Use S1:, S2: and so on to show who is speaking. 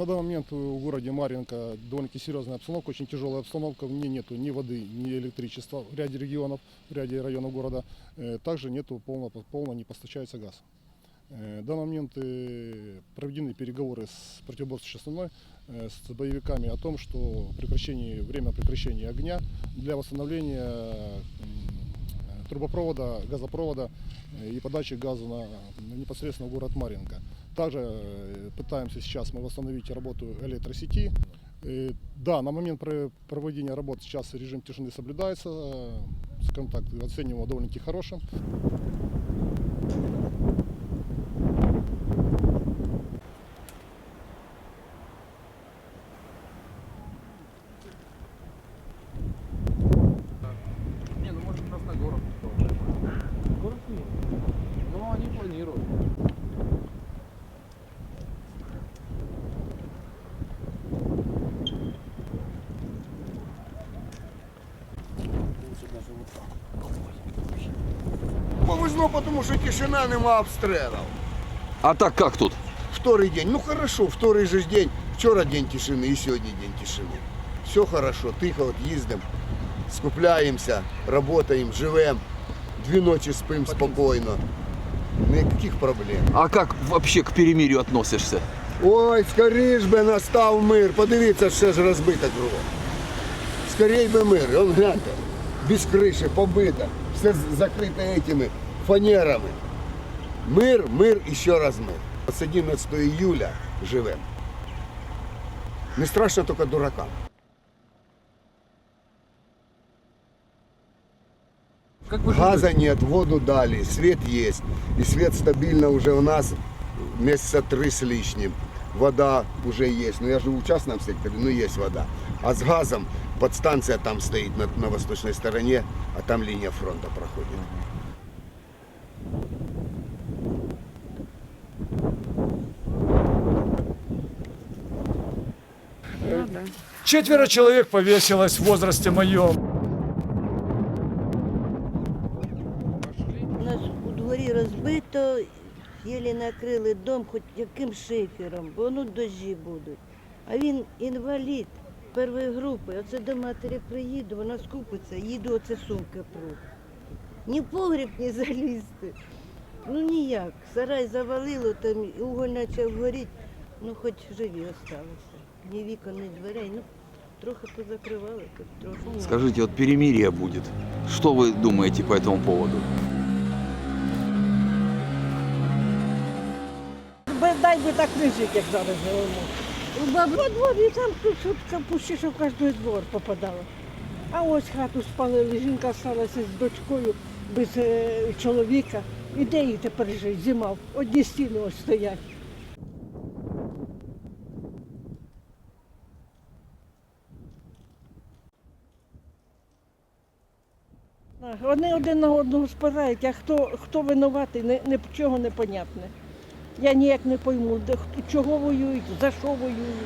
S1: На данный момент в городе Марьинка довольно-таки серьезная обстановка, очень тяжелая обстановка. В ней нету ни воды, ни электричества в ряде регионов, в ряде районов города. Э, Также нету полно, полно не поставляется газ. Э, В данный момент э, проведены переговоры с противоборствующей стороной, э, с боевиками о том, что прекращение, время прекращения огня для восстановления трубопровода, газопровода э, и подачи газа на, непосредственно в город Марьинка. Также э, пытаемся сейчас мы восстановить работу электросети. Э, Да, на момент про- проведения работ сейчас режим тишины соблюдается. Скажем так, оцениваем его довольно-таки хорошим.
S2: Не, ну может Красногоров. Город нет. Ну они планируют
S3: Повезло, потому що тишина нема обстрелів.
S4: А так как тут?
S3: Второй день. Ну хорошо, второй же ж день. Вчора день тишини і сьогодні день тишини. Все хорошо, тихо от їздимо, скупляємося, працюємо, живемо. Дві ночі спимо спокійно. Ніяких проблем.
S4: А как вообще к перемирию относишься?
S3: Ой, скоріш би настав мир. Подивіться, все ж розбито кругом. Скорей би мир. Он гляньте, без криші, побито, все з- закрите этими фанерами. Мир, мир і ще раз мир. З 11 июля живемо. Не страшно тільки дуракам.
S2: Как вы
S3: Газа нет, воду дали, свет есть. И свет стабильно уже у нас месяца три с лишним. Вода уже есть. Ну я живу в частном секторе, но есть вода. А с газом подстанция там стоит на, на восточной стороне, а там линия фронта проходит.
S5: Четверо человек повесилось в возрасте моем.
S6: У нас у дворі розбито, єлі накрили дом хоч яким шифером, бо ну дощі будуть. А він інвалід першої групи. Оце до матері приїду, вона скупиться, їду оце сумки пру. Ні в погріб, ні залізти. Ну ніяк. Сарай завалило, там уголь почав горіти, ну хоч живі осталися. Ні вікон, ні дверей. Ну, трохи позакривали, тут трохи.
S4: Скажите, вот перемирие будет. Что вы думаете по этому поводу?
S7: Дай би так не жити, як зараз живемо. У бабу во дворі там тут сутка пущі, що в кожний двор попадало. А ось хату спалили, жінка сталася з дочкою без е, чоловіка. І де їй тепер жити? Зима. Одні стіни ось стоять. Вони один на одного спирають, а хто, хто винуватий, нічого не понятне. Я ніяк не пойму, де, чого воюють, за що воюють.